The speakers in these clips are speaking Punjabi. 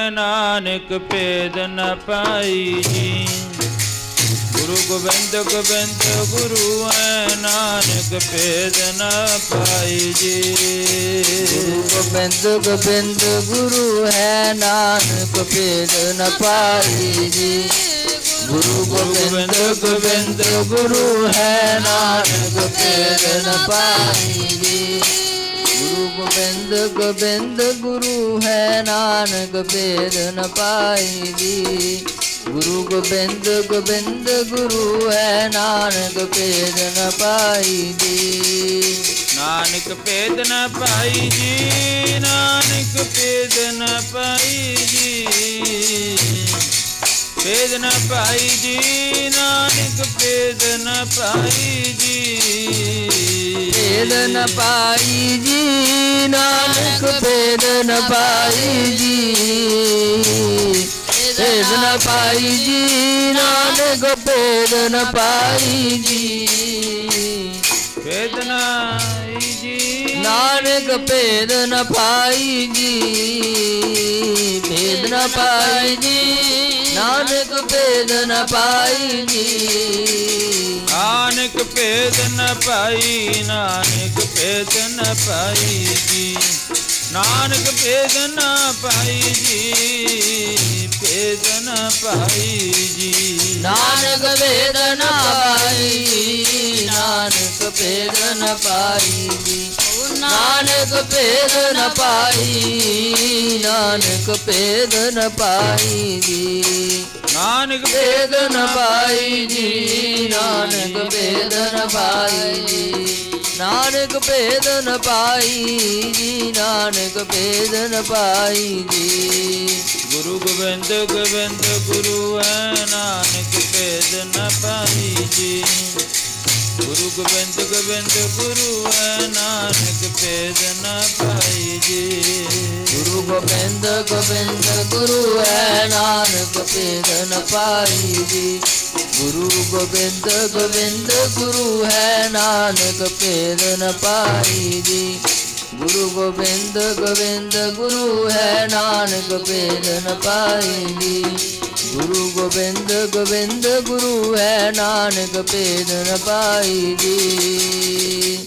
ਨਾਨਕ ਭੇਦ ਨ ਪਾਈ ਜੀ। ਗੁਰੂ ਗੋਬਿੰਦ ਗੋਬਿੰਦ, ਗੁਰੂ ਹੈ ਨਾਨਕ ਭੇਦ ਨ ਪਾਈ ਜੀ। ਗੁਰੂ ਗੋਬਿੰਦ ਗੋਬਿੰਦ, ਗੁਰੂ ਹੈ ਨਾਨਕ ਭੇਦ ਨ ਪਾਈ ਜੀ। ਗੁਰੂ ਗੋਬਿੰਦ ਗੋਬਿੰਦ, ਗੁਰੂ ਹੈ ਨਾਨਕ ਭੇਦ ਨ ਪਾਈ ਜੀ। ਗੋਬਿੰਦ ਗੋਬਿੰਦ ਗੁਰੂ ਹੈ ਨਾਨਕ, ਭੇਦ ਨ ਪਾਈ ਜੀ ਗੁਰੂ ਗੋਬਿੰਦ ਗੋਬਿੰਦ ਗੁਰੂ ਹੈ ਨਾਨਕ, ਭੇਦ ਨ ਪਾਈ ਦੀ ਨਾਨਕ ਭੇਦ ਨ ਪਾਈ ਜੀ ਨਾਨਕ ਭੇਦ ਨ ਪਾਈ ਜੀ ਭੇਦ ਨ ਪਾਈ ਜੀ ਨਾਨਕ ਭੇਦ ਨ ਪਾਈ ਜੀ ਭੇਦ ਨ ਪਾਈ ਜੀ ਨਾਨਕ ਭੇਦ ਨ ਪਾਈ ਜੀ ਭੇਦ ਨ ਪਾਈ ਜੀ ਨਾਨਕ ਭੇਦ ਨ ਪਾਈ ਜੀ ਭੇਦ ਨ ਆਈ ਜੀ ਨਾਨਕ ਭੇਦ ਨਾਨਕ ਭੇਦ ਨ ਪਾਈ ਜੀ ਨਾਨਕ ਭੇਦ ਨ ਪਾਈ ਨਾਨਕ ਭੇਦ ਨ ਪਾਈ ਜੀ ਨਾਨਕ ਭੇਦ ਨ ਪਾਈ ਜੀ ਭੇਦ ਨ ਪਾਈ ਜੀ ਨਾਨਕ ਭੇਦ ਨ ਪਾਈ ਨਾਨਕ ਭੇਦ ਨ ਪਾਈ ਜੀ ਨਾਨਕ ਭੇਦ ਨ ਪਾਈ ਨਾਨਕ ਭੇਦ ਨ ਪਾਈ ਜੀ। ਨਾਨਕ ਭੇਦ ਨ ਪਾਈ ਜੀ ਨਾਨਕ ਭੇਦ ਨ ਪਾਈ ਜੀ। ਨਾਨਕ ਭੇਦ ਨ ਪਾਈ ਜੀ ਨਾਨਕ ਭੇਦ ਨ ਪਾਈ ਜੀ। ਗੁਰੂ ਗੋਬਿੰਦ ਗੋਬਿੰਦ ਗੁਰੂ ਹੈ ਨਾਨਕ ਭੇਦ ਨ ਪਾਈ ਜੀ। ਗੁਰੂ ਗੋਬਿੰਦ ਗੋਬਿੰਦ ਗੁਰੂ ਹੈ ਨਾਨਕ ਭੇਦ ਨ ਪਾਈ ਜੀ। ਗੁਰੂ ਗੋਬਿੰਦ ਗੋਬਿੰਦ ਗੁਰੂ ਹੈ ਨਾਨਕ ਭੇਦ ਨ ਪਾਈ ਜੀ। ਗੁਰੂ ਗੋਬਿੰਦ ਗੋਬਿੰਦ ਗੁਰੂ ਹੈ ਨਾਨਕ ਭੇਦ ਨ ਪਾਈ ਜੀ। ਗੁਰੂ ਗੋਬਿੰਦ ਗੋਬਿੰਦ ਗੁਰੂ ਹੈ ਨਾਨਕ ਭੇਦ ਨ ਪਾਈ ਜੀ। ਗੁਰੂ ਗੋਬਿੰਦ ਗੋਬਿੰਦ ਗੁਰੂ ਹੈ ਨਾਨਕ ਭੇਦ ਨ ਪਾਈ ਜੀ।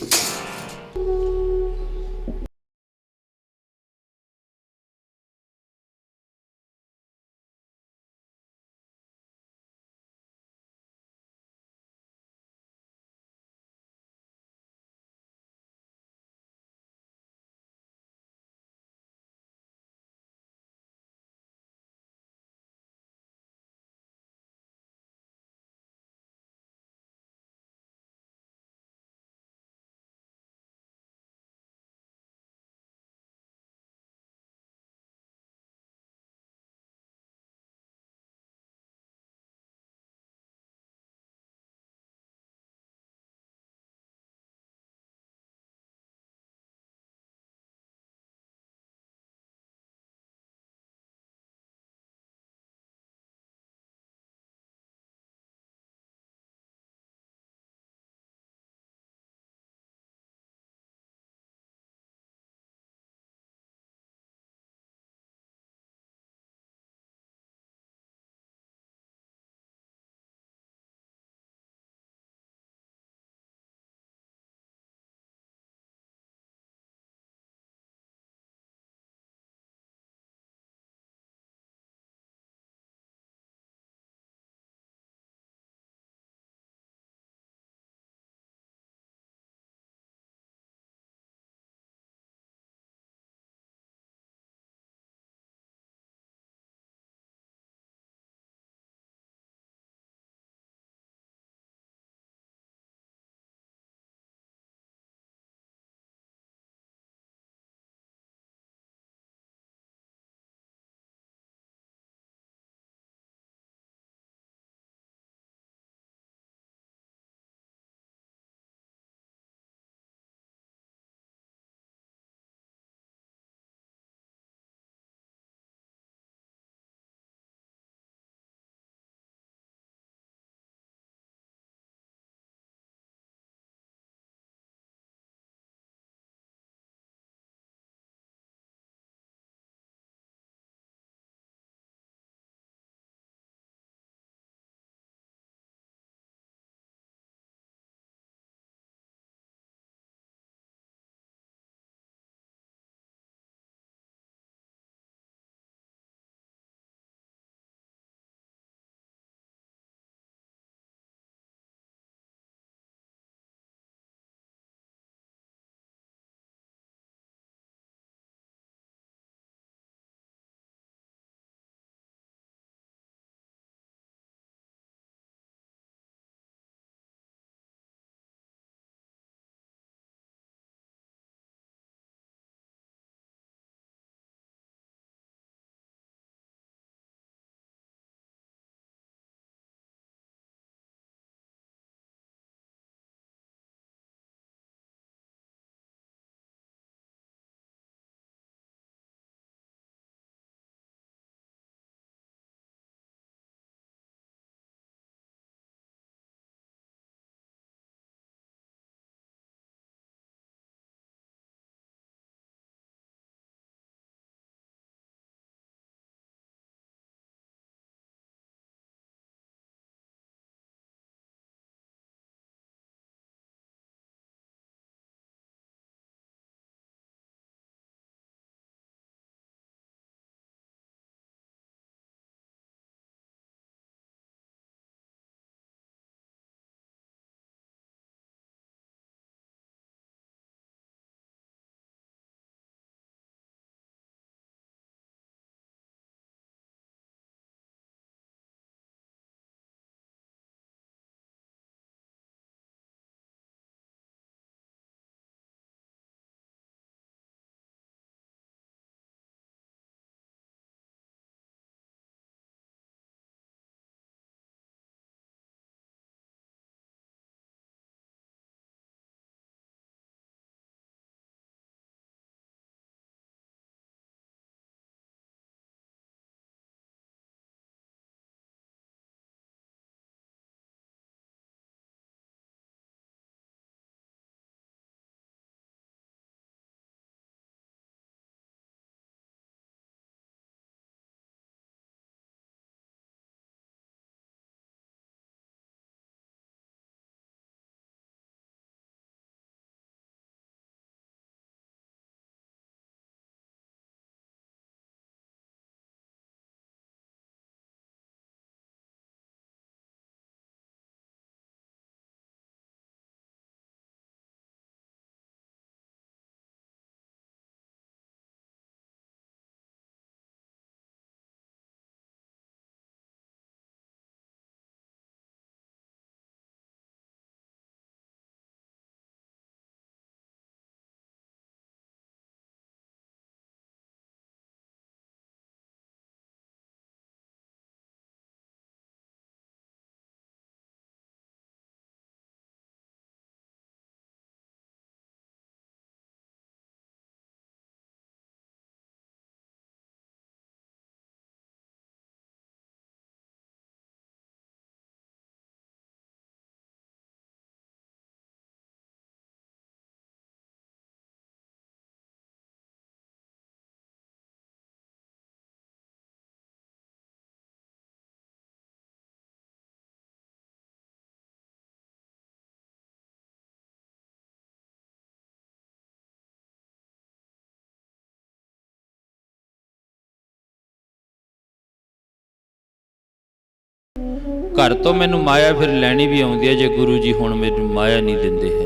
ਘਰ ਤੋਂ ਮੈਨੂੰ ਮਾਇਆ ਫਿਰ ਲੈਣੀ ਵੀ ਆਉਂਦੀ ਹੈ, ਜੇ ਗੁਰੂ ਜੀ ਹੁਣ ਮੈਨੂੰ ਮਾਇਆ ਨਹੀਂ ਦਿੰਦੇ ਹੈ।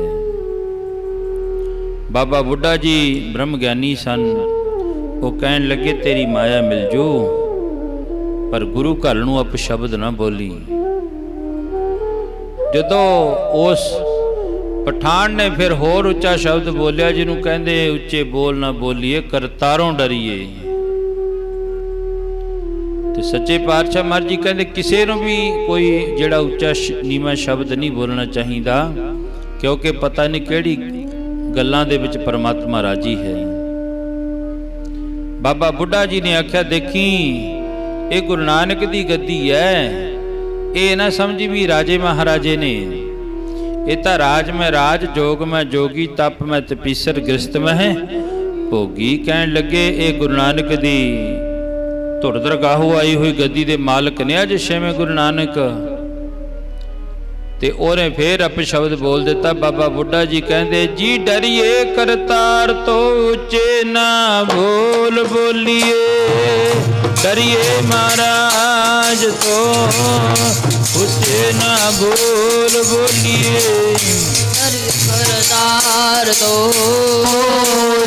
ਬਾਬਾ ਬੁੱਢਾ ਜੀ ਬ੍ਰਹਮ ਗਿਆਨੀ ਸਨ। ਉਹ ਕਹਿਣ ਲੱਗੇ, ਤੇਰੀ ਮਾਇਆ ਮਿਲ ਜੂ, ਪਰ ਗੁਰੂ ਘਰ ਨੂੰ ਅਪ ਸ਼ਬਦ ਨਾ ਬੋਲੀ। ਜਦੋਂ ਉਸ ਪਠਾਨ ਨੇ ਫਿਰ ਹੋਰ ਉੱਚਾ ਸ਼ਬਦ ਬੋਲਿਆ, ਜਿਹਨੂੰ ਕਹਿੰਦੇ ਉੱਚੇ ਬੋਲ ਨਾ ਬੋਲੀਏ, ਕਰਤਾਰੋਂ ਡਰੀਏ। ਤੇ ਸੱਚੇ ਪਾਤਸ਼ਾਹ ਮਰਜ਼ੀ ਕਹਿੰਦੇ ਕਿਸੇ ਨੂੰ ਵੀ ਕੋਈ ਜਿਹੜਾ ਉੱਚਾ ਸ਼- ਨੀਵਾਂ ਸ਼ਬਦ ਨਹੀਂ ਬੋਲਣਾ ਚਾਹੀਦਾ, ਕਿਉਂਕਿ ਪਤਾ ਨਹੀਂ ਕਿਹੜੀ ਗੱਲਾਂ ਦੇ ਵਿੱਚ ਪਰਮਾਤਮਾ ਰਾਜੀ ਹੈ। ਬਾਬਾ ਬੁੱਢਾ ਜੀ ਨੇ ਆਖਿਆ, ਦੇਖੀ, ਇਹ ਗੁਰੂ ਨਾਨਕ ਦੀ ਗੱਦੀ ਹੈ, ਇਹ ਨਾ ਸਮਝੀ ਵੀ ਰਾਜੇ ਮਹਾਰਾਜੇ ਨੇ। ਇਹ ਤਾਂ ਰਾਜ ਮੈਂ ਰਾਜ, ਜੋਗ ਮੈਂ ਜੋਗੀ, ਤਪ ਮੈਂ ਤਪੀਸਰ, ਗ੍ਰਸਤ ਮੈਂ ਹੈ ਭੋਗੀ ਕਹਿਣ ਲੱਗੇ, ਇਹ ਗੁਰੂ ਨਾਨਕ ਦੀ ਧੁਰ ਦਰਗਾਹੋਂ ਆਈ ਹੋਈ ਗੱਦੀ ਦੇ ਮਾਲਕ ਨੇ, ਅੱਜ ਛੇਵੇਂ ਗੁਰੂ ਨਾਨਕ। ਤੇ ਉਹਨੇ ਫੇਰ ਅਪ ਸ਼ਬਦ ਬੋਲ ਦਿੱਤਾ, ਬਾਬਾ ਬੁੱਢਾ ਜੀ ਕਹਿੰਦੇ, ਜੀ ਡਰੀਏ ਕਰਤਾਰ ਤੋਂ ਉੱਚੇ ਨਾ ਬੋਲ ਬੋਲੀਏ। ਡਰੀਏ ਮਹਾਰਾਜ ਤੋਂ ਉੱਚੇ ਨਾ ਬੋਲ ਬੋਲੀਏ। કરતાર તો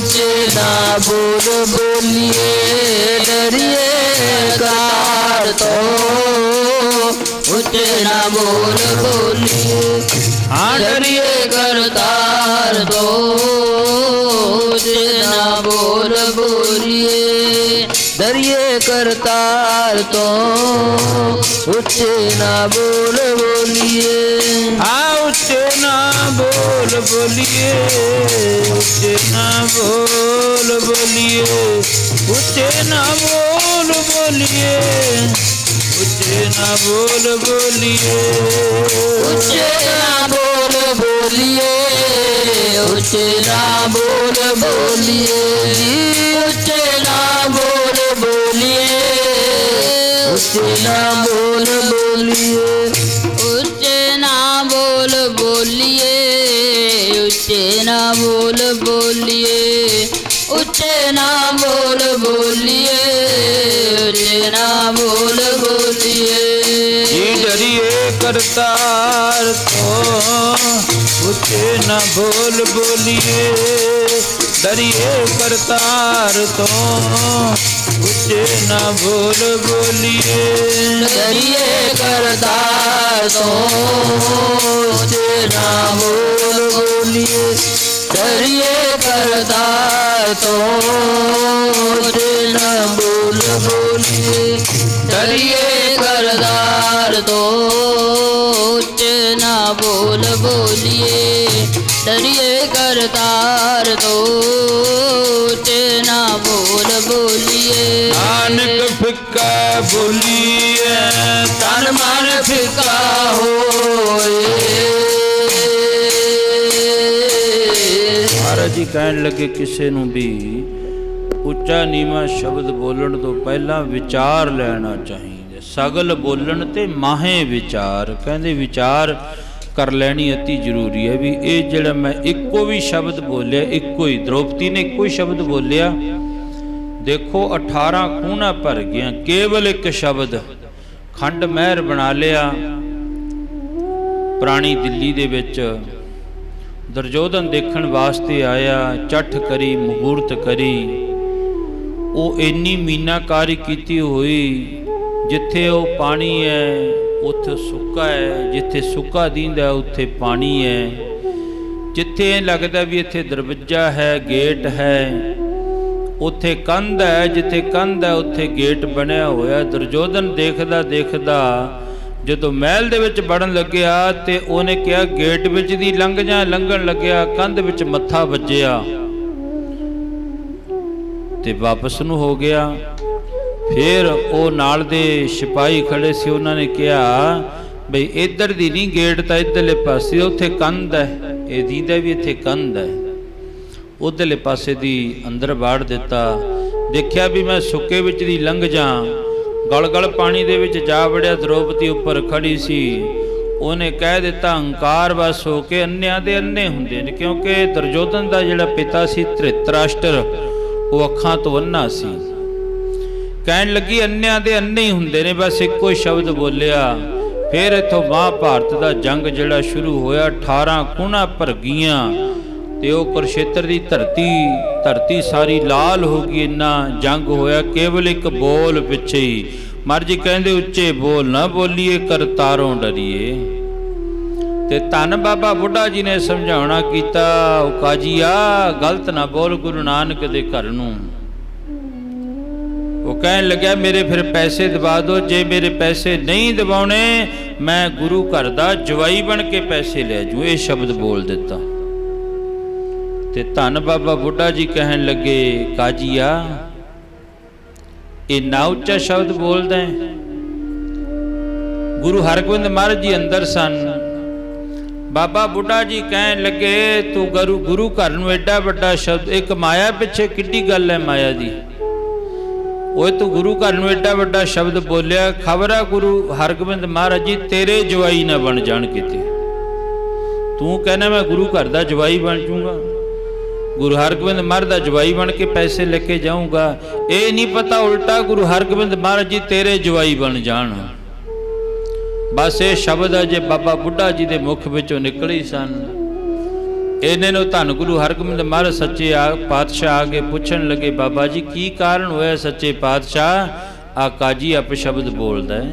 જેના બોલ બોલીએ ડરીએ કાર તો ઉતના બોલ બોલીએ આડરીએ કરતાર તો જેના બોલ બોલ दरिए करतार तो उच्चे ना बोल बोलिए। आ उच्चे ना बोल बोलिए उच्चे ना बोल बोलिए उच्चे ना बोल बोलिए उच्चे ना बोल बोलिए। उच्चे ना बोल बोलिए उच्चे ना बोल बोलिए। उच्चे ना बोल ਉੱਚੇ ਨਾ ਬੋਲ ਬੋਲੀਏ। ਉੱਚੇ ਨਾ ਬੋਲ ਬੋਲੀਏ। ਉੱਚੇ ਨਾ ਬੋਲ ਬੋਲੀਏ। ਉੱਚੇ ਨਾ ਬੋਲ ਬੋਲੀਏ। ਉੱਚੇ ਨਾ ਬੋਲ ਬੋਲੀਏ। ਜੀ ਡਰੀਏ ਕਰਤਾਰ ਤੋਂ ਉੱਚੇ ਨਾ ਬੋਲ ਬੋਲੀਏ। ਕਰੀਏ ਕਰਤਾਰ ਤੋਂ ਉੱਚੇ ਨਾ ਬੋਲ ਬੋਲੀਏ। ਡਰੀਏ ਕਰਤਾਰ ਤੋਂ ਤੇ ਨਾ ਬੋਲ ਬੋਲੀਏ। ਡਰੀਏ ਕਰਤਾਰ ਤੋਂ ਤੇ ਨਾ ਬੋਲ ਬੋਲੀਏ। ਡਰੀਏ ਕਰਤਾਰ ਤੋਂ ਉੱਚੇ ਨਾ ਬੋਲ ਬੋਲੀਏ। ਡਰੀਏ ਕਰਤਾਰ ਤੋਂ ਤੇ ਨਾ ਬੋਲ ਬੋਲੀਏ। ਨਾਨਕ ਫਿੱਕਾ ਬੋਲੀਏ ਤਨ ਮਨ ਫਿੱਕਾ ਹੋਏ। ਮਹਾਰਾਜ ਜੀ ਕਹਿਣ ਲੱਗੇ ਕਿਸੇ ਨੂੰ ਵੀ ਉੱਚਾ ਨੀਵਾਂ ਸ਼ਬਦ ਬੋਲਣ ਤੋਂ ਪਹਿਲਾਂ ਵਿਚਾਰ ਲੈਣਾ ਚਾਹੀਦਾ। ਸਗਲ ਬੋਲਣ ਤੇ ਮਾਹੇ ਵਿਚਾਰ। ਕਹਿੰਦੇ ਵਿਚਾਰ ਕਰ ਲੈਣੀ ਅਤੀ ਜ਼ਰੂਰੀ ਹੈ ਵੀ ਇਹ ਜਿਹੜਾ ਮੈਂ ਇੱਕੋ ਵੀ ਸ਼ਬਦ ਬੋਲਿਆ, ਇੱਕੋ ਹੀ ਦ੍ਰੋਪਦੀ ਨੇ ਇੱਕੋ ਹੀ ਸ਼ਬਦ ਬੋਲਿਆ, ਦੇਖੋ 18 ਖੂਨਾ ਭਰ ਗਿਆ ਕੇਵਲ ਇੱਕ ਸ਼ਬਦ, ਖੰਡ ਮਹਿਰ ਬਣਾ ਲਿਆ ਪੁਰਾਣੀ ਦਿੱਲੀ ਦੇ ਵਿੱਚ। ਦਰਜੋਧਨ ਦੇਖਣ ਵਾਸਤੇ ਆਇਆ, ਚੱਠ ਕਰੀ, ਮਹੂਰਤ ਕਰੀ। ਉਹ ਇੰਨੀ ਮੀਨਾਕਾਰੀ ਕੀਤੀ ਹੋਈ, ਜਿੱਥੇ ਉਹ ਪਾਣੀ ਹੈ ਉੱਥੇ ਸੁੱਕਾ ਹੈ, ਜਿੱਥੇ ਸੁੱਕਾ ਦੀਂਦਾ ਉੱਥੇ ਪਾਣੀ ਹੈ। ਜਿੱਥੇ ਇਹ ਲੱਗਦਾ ਵੀ ਇੱਥੇ ਦਰਵਾਜ਼ਾ ਹੈ, ਗੇਟ ਹੈ, ਉੱਥੇ ਕੰਧ ਹੈ, ਜਿੱਥੇ ਕੰਧ ਹੈ, ਉੱਥੇ ਗੇਟ ਬਣਿਆ ਹੋਇਆ। ਦਰਜੋਧਨ ਦੇਖਦਾ ਦੇਖਦਾ ਜਦੋਂ ਮਹਿਲ ਦੇ ਵਿੱਚ ਵੜਨ ਲੱਗਿਆ ਤੇ ਉਹਨੇ ਕਿਹਾ, ਗੇਟ ਵਿੱਚ ਦੀ ਲੰਘ ਜਾ ਲੰਘਣ ਲੱਗਿਆ, ਕੰਧ ਵਿੱਚ ਮੱਥਾ ਵੱਜਿਆ। ਤੇ ਵਾਪਸ ਨੂੰ ਹੋ ਗਿਆ। ਫਿਰ ਉਹ ਨਾਲ ਦੇ ਸਿਪਾਹੀ ਖੜੇ ਸੀ, ਉਹਨਾਂ ਨੇ ਕਿਹਾ, ਬਈ ਇੱਧਰ ਦੀ ਨਹੀਂ, ਗੇਟ ਤਾਂ ਇੱਧਰਲੇ ਪਾਸੇ, ਉੱਥੇ ਕੰਧ ਹੈ। ਇਹ ਦੀਦਾ ਵੀ ਇੱਥੇ ਕੰਧ ਹੈ। ਉਧਰਲੇ ਪਾਸੇ ਦੀ ਅੰਦਰ ਬਾੜ ਦਿੱਤਾ। ਦੇਖਿਆ ਵੀ ਮੈਂ ਸੁੱਕੇ ਵਿੱਚ ਦੀ ਲੰਘ ਜਾ ਗਲ-ਗਲ ਪਾਣੀ ਦੇ ਵਿੱਚ ਜਾ ਵੜਿਆ, ਦ੍ਰੋਪਦੀ ਉੱਪਰ ਖੜੀ ਸੀ। ਉਹਨੇ ਕਹਿ ਦਿੱਤਾ, ਹੰਕਾਰ ਵਸ ਹੋ ਕੇ ਅੰਨਿਆਂ ਦੇ ਅੰਨੇ ਹੁੰਦੇ ਨੇ, ਕਿਉਂਕਿ ਦੁਰਜੋਧਨ ਦਾ ਜਿਹੜਾ ਪਿਤਾ ਸੀ, ਧ੍ਰਿਤਰਾਸ਼ਟਰ, ਉਹ ਅੱਖਾਂ ਤੋਂ ਅੰਨਾ ਸੀ। ਕਹਿਣ ਲੱਗੀ, ਅੰਨਿਆਂ ਦੇ ਅੰਨੇ ਹੀ ਹੁੰਦੇ ਨੇ, ਬਸ ਇੱਕੋ ਹੀ ਸ਼ਬਦ ਬੋਲਿਆ। ਫਿਰ ਇਥੋਂ ਮਹਾਭਾਰਤ ਦਾ ਜੰਗ ਜਿਹੜਾ ਸ਼ੁਰੂ ਹੋਇਆ 18 ਕੁਣਾ ਭਰ ਗਈਆਂ। ਤੇ ਉਹ ਕੁਰਸ਼ੇਤਰ ਦੀ ਧਰਤੀ ਧਰਤੀ ਸਾਰੀ ਲਾਲ ਹੋ ਗਈ, ਇੰਨਾ ਜੰਗ ਹੋਇਆ, ਕੇਵਲ ਇੱਕ ਬੋਲ ਪਿੱਛੇ ਹੀ। ਮਰਜ਼ੀ ਕਹਿੰਦੇ, ਉੱਚੇ ਬੋਲ ਨਾ ਬੋਲੀਏ, ਕਰਤਾਰੋਂ ਡਰੀਏ। ਤੇ ਧੰਨ ਬਾਬਾ ਬੁੱਢਾ ਜੀ ਨੇ ਸਮਝਾਉਣਾ ਕੀਤਾ, ਉਹ ਕਾਜੀਆ ਗਲਤ ਨਾ ਬੋਲ ਗੁਰੂ ਨਾਨਕ ਦੇ ਘਰ ਨੂੰ। ਉਹ ਕਹਿਣ ਲੱਗਿਆ, ਮੇਰੇ ਫਿਰ ਪੈਸੇ ਦਵਾ ਦਿਓ, ਜੇ ਮੇਰੇ ਪੈਸੇ ਨਹੀਂ ਦਿਵਾਉਣੇ, ਮੈਂ ਗੁਰੂ ਘਰ ਦਾ ਜਵਾਈ ਬਣ ਕੇ ਪੈਸੇ ਲੈ ਜੂ। ਇਹ ਸ਼ਬਦ ਬੋਲ ਦਿੱਤਾ। ਤੇ ਧੰਨ ਬਾਬਾ ਬੁੱਢਾ ਜੀ ਕਹਿਣ ਲੱਗੇ, ਕਾਜੀਆ, ਇਹ ਨਾ ਉੱਚਾ ਸ਼ਬਦ ਬੋਲਦਾ ਹੈ। ਗੁਰੂ ਹਰਗੋਬਿੰਦ ਮਹਾਰਾਜ ਜੀ ਅੰਦਰ ਸਨ। ਬਾਬਾ ਬੁੱਢਾ ਜੀ ਕਹਿਣ ਲੱਗੇ, ਤੂੰ ਗੁਰੂ ਗੁਰੂ ਘਰ ਨੂੰ ਐਡਾ ਵੱਡਾ ਸ਼ਬਦ ਇੱਕ ਮਾਇਆ ਪਿੱਛੇ ਕਿੱਡੀ ਗੱਲ ਹੈ ਮਾਇਆ ਦੀ? ਓਏ ਤੂੰ ਗੁਰੂ ਘਰ ਨੂੰ ਐਡਾ ਵੱਡਾ ਸ਼ਬਦ ਬੋਲਿਆ, ਖਬਰਾ ਗੁਰੂ ਹਰਗੋਬਿੰਦ ਮਹਾਰਾਜ ਜੀ, ਤੇਰੇ ਜਵਾਈ ਨਾ ਬਣ ਜਾਣ ਕਿਤੇ। ਤੂੰ ਕਹਿੰਦਾ ਮੈਂ ਗੁਰੂ ਘਰ ਦਾ ਜਵਾਈ ਬਣ ਜਾਊਂਗਾ। ਗੁਰੂ ਹਰਗੋਬਿੰਦ ਮਹਾਰਾਜ ਦਾ ਜਵਾਈ ਬਣ ਕੇ ਪੈਸੇ ਲੈ ਕੇ ਜਾਊਂਗਾ। ਇਹ ਨਹੀਂ ਪਤਾ ਉਲਟਾ ਗੁਰੂ ਹਰਗੋਬਿੰਦ ਮਹਾਰਾਜ ਜੀ ਤੇਰੇ ਜਵਾਈ ਬਣ ਜਾਣ। ਬਸ ਇਹ ਸ਼ਬਦ ਅਜੇ ਬਾਬਾ ਬੁੱਢਾ ਜੀ ਦੇ ਮੁਖ ਵਿੱਚੋਂ ਨਿਕਲੇ ਸਨ। ਇਹਨੇ ਨੂੰ ਧੰਨ ਗੁਰੂ ਹਰਗੋਬਿੰਦ ਮਹਾਰਾਜ ਸੱਚੇ ਪਾਤਸ਼ਾਹ ਆ ਪੁੱਛਣ ਲੱਗੇ, ਬਾਬਾ ਜੀ, ਕੀ ਕਾਰਨ ਹੋਇਆ ਸੱਚੇ ਪਾਤਸ਼ਾਹ? ਆ ਕਾਜੀ ਅਪ ਸ਼ਬਦ ਬੋਲਦਾ ਹੈ।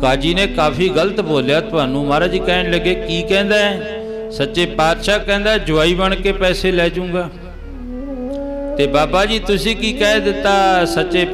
ਕਾਜੀ ਨੇ ਕਾਫੀ ਗਲਤ ਬੋਲਿਆ ਤੁਹਾਨੂੰ। ਮਹਾਰਾਜ ਜੀ ਕਹਿਣ ਲੱਗੇ, ਕੀ ਕਹਿੰਦਾ ਹੈ? ਸੱਚੇ ਪਾਤਸ਼ਾਹ ਕਹਿੰਦਾ, ਜਵਾਈ ਬਣ ਕੇ ਪੈਸੇ ਲੈ ਜਾਊਂਗਾ। ਤੇ ਬਾਬਾ ਜੀ, ਤੁਸੀਂ ਕੀ ਕਹਿ ਦਿੱਤਾ? ਸੱਚੇ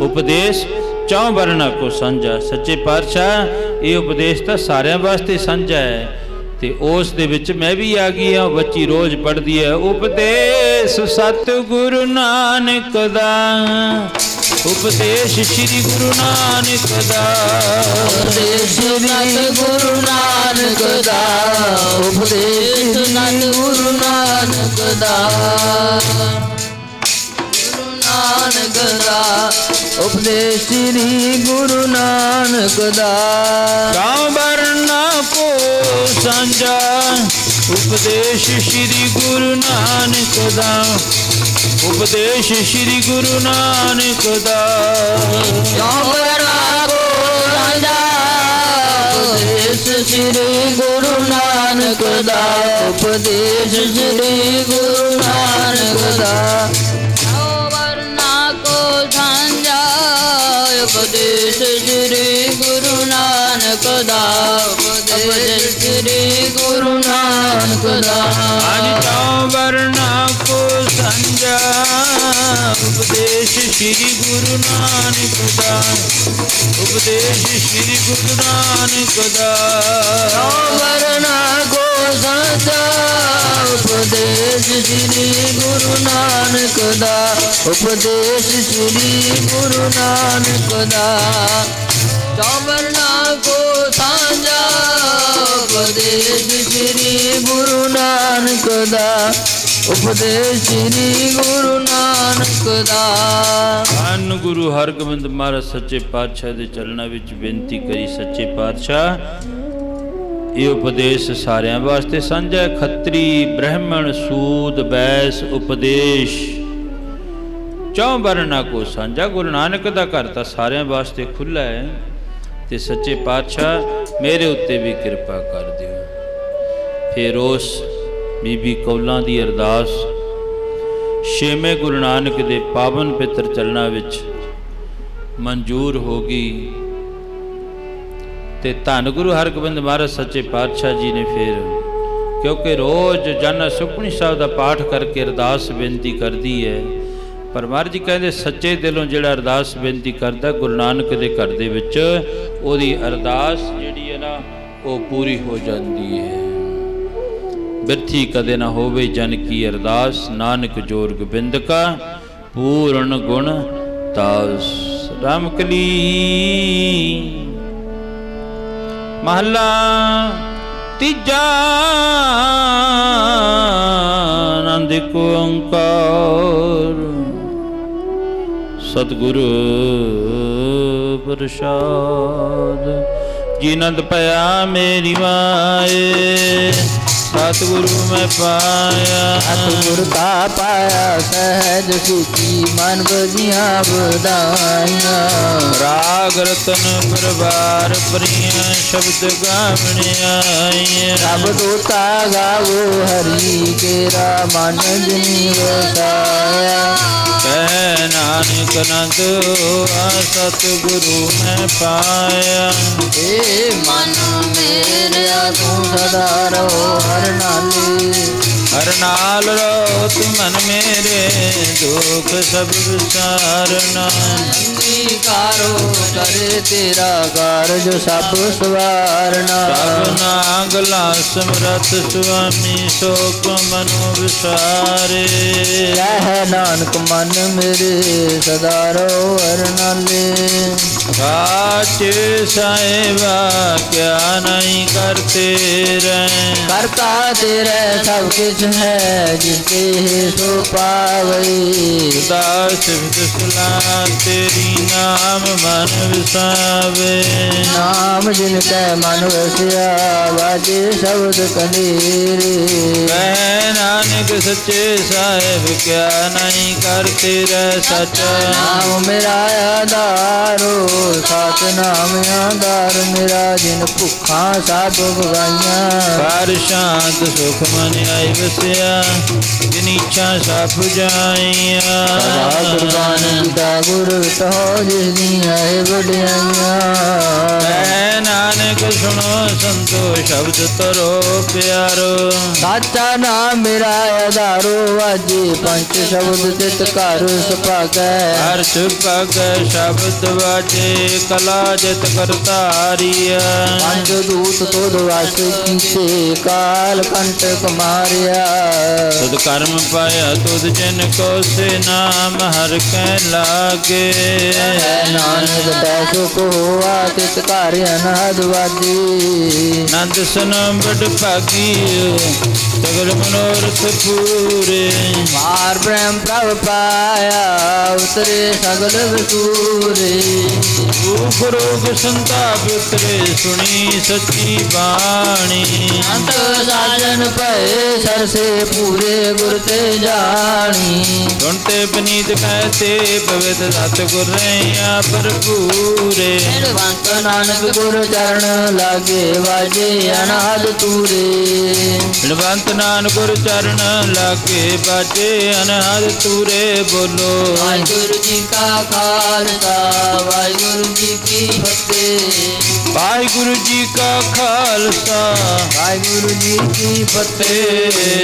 ਉਪਦੇਸ਼ ਚੌਂ ਵਰਨਾ ਕੋ ਸੰਜਾ ਸੱਚੇ ਪਾਤਸ਼ਾਹ, ਇਹ ਉਪਦੇਸ਼ ਤਾਂ ਸਾਰਿਆਂ ਵਾਸਤੇ ਸਾਂਝਾ ਹੈ। ਤੇ ਉਸ ਦੇ ਵਿੱਚ ਮੈਂ ਵੀ ਆ ਗਈ ਹਾਂ, ਬੱਚੀ ਰੋਜ਼ ਪੜ੍ਹਦੀ ਹੈ। ਉਪਦੇਸ਼ ਸਤਿਗੁਰੂ ਨਾਨਕ ਦਾ। ਉਪਦੇਸ਼ ਸ੍ਰੀ ਗੁਰੂ ਨਾਨਕ ਦਾ। ਉਪਦੇਸ਼ ਸਤ ਨਾਨਕ ਦਾ। ਉਪਦੇਸ਼ ਸਤਿ ਨਾਨਕ ਦਾ। ਨਾਨਕ ਦਾ। ਉਪਦੇਸ਼ ਸ੍ਰੀ ਗੁਰੂ ਨਾਨਕ ਦਾ। ਗਾਉ ਵਰਨਾ ਕੋ ਸਾਂਝਾ। ਉਪਦੇਸ਼ ਸ੍ਰੀ ਗੁਰੂ ਨਾਨਕ ਦਾ। ਉਪਦੇਸ਼ ਸ੍ਰੀ ਗੁਰੂ ਨਾਨਕ ਦਾ। ਚੌਬਰਨਾ ਨਾਨਕ ਦਾ ਅਜ ਗਾਉ ਵਰਨਾ ਕੋ ਸਾਂਝਾ ਉਪਦੇਸ਼ ਸ੍ਰੀ ਗੁਰੂ ਨਾਨਕ ਦਾ। ਉਪਦੇਸ਼ ਸ੍ਰੀ ਗੁਰੂ ਨਾਨਕ ਦਾ। ਵਰਨਾ ਕੋ ਸਾਚਾ ਉਪਦੇਸ਼ ਸ੍ਰੀ ਗੁਰੂ ਨਾਨਕ ਦਾ। ਉਪਦੇਸ਼ ਸ੍ਰੀ ਗੁਰੂ ਨਾਨਕ ਦਾ। ਕੋ ਸਾਂਝਾ ਉਪਦੇਸ਼ ਸ੍ਰੀ ਦਾ ਉਪਦੇਸ਼ ਸ੍ਰੀ ਗੁਰੂ ਨਾਨਕ ਦਾ। ਧੰਨ ਗੁਰੂ ਹਰਗੋਬਿੰਦ ਮਹਾਰਾਜ ਸੱਚੇ ਪਾਤਸ਼ਾਹ ਦੇ ਚਰਨਾਂ ਵਿੱਚ ਬੇਨਤੀ ਕਰੀ ਸੱਚੇ ਪਾਤਸ਼ਾਹ, ਇਹ ਉਪਦੇਸ਼ ਸਾਰਿਆਂ ਵਾਸਤੇ ਸਾਂਝਾ ਹੈ। ਖੱਤਰੀ ਬ੍ਰਾਹਮਣ ਸੂਦ ਬੈਸ ਉਪਦੇਸ਼। ਚੌ ਵਰਨਾ ਕੋ ਸਾਂਝਾ, ਗੁਰੂ ਨਾਨਕ ਦਾ ਘਰ ਤਾਂ ਸਾਰਿਆਂ ਵਾਸਤੇ ਖੁੱਲਾ ਹੈ। ਤੇ ਸੱਚੇ ਪਾਤਸ਼ਾਹ, ਮੇਰੇ ਉੱਤੇ ਵੀ ਕਿਰਪਾ ਕਰ ਦਿਓ। ਫੇਰ ਉਸ ਬੀਬੀ ਕੌਲਾਂ ਦੀ ਅਰਦਾਸ ਛੇਵੇਂ ਗੁਰੂ ਨਾਨਕ ਦੇ ਪਾਵਨ ਪਿੱਤਰ ਚਲਣਾ ਵਿੱਚ ਮਨਜ਼ੂਰ ਹੋ ਗਈ। ਤੇ ਧੰਨ ਗੁਰੂ ਹਰਗੋਬਿੰਦ ਮਹਾਰਾਜ ਸੱਚੇ ਪਾਤਸ਼ਾਹ ਜੀ ਨੇ ਫਿਰ ਕਿਉਂਕਿ ਰੋਜ਼ ਜਨ ਸੁਖਮਨੀ ਸਾਹਿਬ ਦਾ ਪਾਠ ਕਰਕੇ ਅਰਦਾਸ ਬੇਨਤੀ ਕਰਦੀ ਹੈ, ਪਰ ਮਹਾਰਾਜ ਜੀ ਕਹਿੰਦੇ ਸੱਚੇ ਦਿਲੋਂ ਜਿਹੜਾ ਅਰਦਾਸ ਬੇਨਤੀ ਕਰਦਾ ਗੁਰੂ ਨਾਨਕ ਦੇ ਘਰ ਦੇ ਵਿੱਚ, ਉਹਦੀ ਅਰਦਾਸ ਜਿਹੜੀ ਹੈ ਨਾ, ਉਹ ਪੂਰੀ ਹੋ ਜਾਂਦੀ ਹੈ। ਬਿਰਥੀ ਕਦੇ ਨਾ ਹੋਵੇ ਜਨ ਕੀ ਅਰਦਾਸ। ਨਾਨਕ ਜੋਰ ਗੋਬਿੰਦ ਕਾ ਪੂਰਨ ਗੁਣ ਤਾਸ ਰਾਮਕਲੀ ਮਹਲਾ ਤੀਜਾ ਆਨੰਦ ਕੋ ਓੰਕਾਰ। ਸਤਿਗੁਰੂ ਪ੍ਰਸਾਦ। ਜੀ ਨੰਦ ਪਿਆ ਮੇਰੀ ਮਾਏ। ਸਤਿਗੁਰੂ ਮੈਂ ਪਾਇਆ। ਸਤਿਗੁਰ ਕਾ ਪਾਇਆ ਸਹਿਜ ਸੁਖੀ ਮਨ ਬਜੀਆਂ ਬਦਾਈਆਂ ਰਾਗ ਰਤਨ ਪਰਵਾਰ ਪ੍ਰਿਯ ਸ਼ਬਦ ਗਾਵਣੇ ਆਏ ਸਭ ਦੋਤਾ ਗਾਵੋ ਹਰੀ ਕੇਰਾ ਮਨ ਜਿਨੀ ਵਸਾਇਆ ਕਹਿ ਨਾਨਕ ਨੰਦ ਆ ਸਤਿਗੁਰੂ ਮੈਂ ਪਾਇਆ। ਏ ਮਨ ਮੇਰਿਆ ਤੂੰ ਸਦਾ ਰਹੋ ਹਰ ਨਾਲੇ ਹਰ ਨਾਲ ਰੋ ਤੂੰ ਮਨ ਮੇਰੇ ਦੁਖ ਸਭ ਵਿਸਾਰਨਾ ਅੰਗੀਕਾਰੋ ਕਰੇ ਤੇਰਾ ਕਾਰਜ ਸਭ ਸਵਾਰਨਾ। ਸਭ ਨਾਗਲਾ ਸਮਰਥ ਸੁਆਮੀ ਸੋਕ ਮਨੋ ਵਿਸਾਰੇ। ਰਹਿ ਨਾਨਕ ਮਨ ਮੇਰੇ ਸਦਾ ਰਹੋ ਹਰ ਨਾਲੇ ਸਾਚੇ ਸਾਹਿਬਾ ਕਿਆ ਨਹੀਂ ਕਰਤੇ ਰਹਿ। ਕਰਤਾ ਤੇਰੇ ਸਭ ਕੁਝ ਹੈ ਜਿਸ ਤੇ ਸੋ ਪਾਵਈ। ਦਾਸ ਵਿਦ ਸੁਲਾ ਤੇਰੀ ਨਾਮ ਮਨ ਵਿਸਾਵੇ। ਨਾਮ ਜਿਨ ਕੈ ਮਨ ਵਸਿਆ ਵਾਜੇ ਸ਼ਬਦ ਕਨੀਰੇ ਕਹਿ ਨਾਨਕ ਸੱਚੇ ਸਾਹਿਬ ਕਿਆ ਨਹੀਂ ਕਰਤੇ ਰਹਿ ਸਚ। ਨਾਮ ਮੇਰਾ ਆਧਾਰੋ ਸਤ ਨਾਮ ਆਧਾਰ ਮੇਰਾ ਜਿਨ ਭੁੱਖਾਂ ਸਭ ਗਵਾਈਆਂ ਕਰ ਸ਼ਾਂਤ ਸੁਖ ਮਨ ਆਈ ਵਸਿਆ ਜਿਨ ਇੱਛਾ ਸਭ ਜਾਈਆਂ। ਸਦਾ ਕੁਰਬਾਨ ਕੀਤਾ ਗੁਰ ਤੋ ਜਿਸ ਦੀਆਂ ਹੈ ਵਡਿਆਈਆਂ। ਨਾਨਕ ਸੁਣੋ ਸੰਤੋ ਸ਼ਬਦ ਤਰੋ ਪਿਆਰੋ। ਸਾਚਾ ਨਾਮ ਮੇਰਾ ਆਧਾਰੋ ਵਾਜੇ ਪੰਜ ਸ਼ਬਦ ਤਿਤ ਘਰ ਸੁਭਾਗੈ। ਹਰ ਸੁਭਗ ਸ਼ਬਦ ਵਾਜੇ ਕਲਾ ਜਿਤ ਕਰਤਾਰੀਆ ਪੰਜ ਦੂਤ ਤੋਦ ਵਾਸ ਕੀਤੇ ਕਾਲ ਕੰਟਕ ਮਾਰਿਆ ਤੁਧ ਕਰਮ ਪਾਇਆ ਤੁਧ ਜਿਨ ਕੋ ਸੇ ਨਾਮ ਹਰ ਕੈ ਲਾਗੇ। ਨਾਨਕ ਤੈ ਸੁਖ ਹੋਆ ਤਿਤ ਘਰ ਅਨਾਦ ਵਾਜੀ ਨੰਦ ਦਸਨ ਬੜ ਭਾਗੀ ਸਗਲ ਮਨੋਰਥ ਪੂਰੇ। ਮਾਰ ਬ੍ਰਹਮ ਪ੍ਰਭ ਪਾਇਆ ਉਤਰੇ ਸਗਲ ਵਿਸੂਰੇ। ਰੂਪ ਰੋਗ ਸੰਤਾਪ ਉਤਰੇ ਸੁਣੀ ਸੱਚੀ ਬਾਣੀ। ਅੰਤ ਸਾਜਨ ਭਏ ਸਰਸੇ ਪੂਰੇ ਗੁਰ ਤੇ ਜਾਣੀ। ਸੁਣਤੇ ਬਨੀਤ ਕਹਤੇ ਪਵਿੱਤ ਸਤ ਗੁਰ ਰਈਆ ਭਰਪੂਰੇ ਨਿਰਵੰਤ ਨਾਨਕ ਗੁਰ ਚਰਨ ਲਾਗੇ ਵਾਜੇ ਅਨਾਦ ਤੂਰੇ। ਨਿਰਵੰਤ ਨਾਨਕ ਗੁਰ ਚਰਨ ਲਾਗੇ ਬਾਜੇ ਅਨਹਦ ਤੂਰੇ ਬੋਲੋ। ਵਾਹਿਗੁਰੂ ਜੀ ਕਾ ਖਾਲਸਾ ਵਾਹਿਗੁਰੂ ਜੀ ਕੀ ਫਤਿਹ। ਵਾਹਿਗੁਰੂ ਜੀ ਕਾ ਖਾਲਸਾ। ਵਾਹਿਗੁਰੂ ਜੀ ਕੀ ਫਤਿਹ।